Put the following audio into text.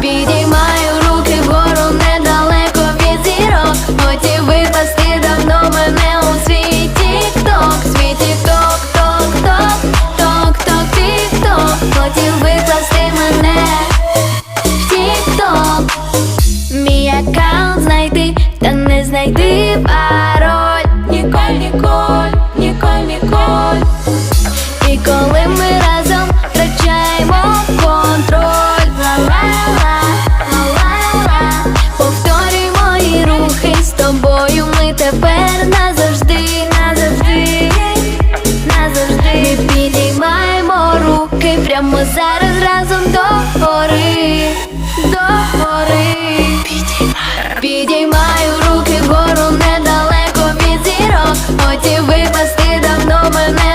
Підіймаю руки вгору недалеко від зірок. Хотів викласти давно мене у свій тік-ток Свій тік-ток, ток, ток, ток, ток, тік-ток. Хотів викласти мене в тік-ток. Мій аккаунт знайти, та не знайти вас ми підіймаємо руки прямо зараз разом до гори, до гори Підіймаю, руки гору недалеко від зірок, хотів випасти давно мене.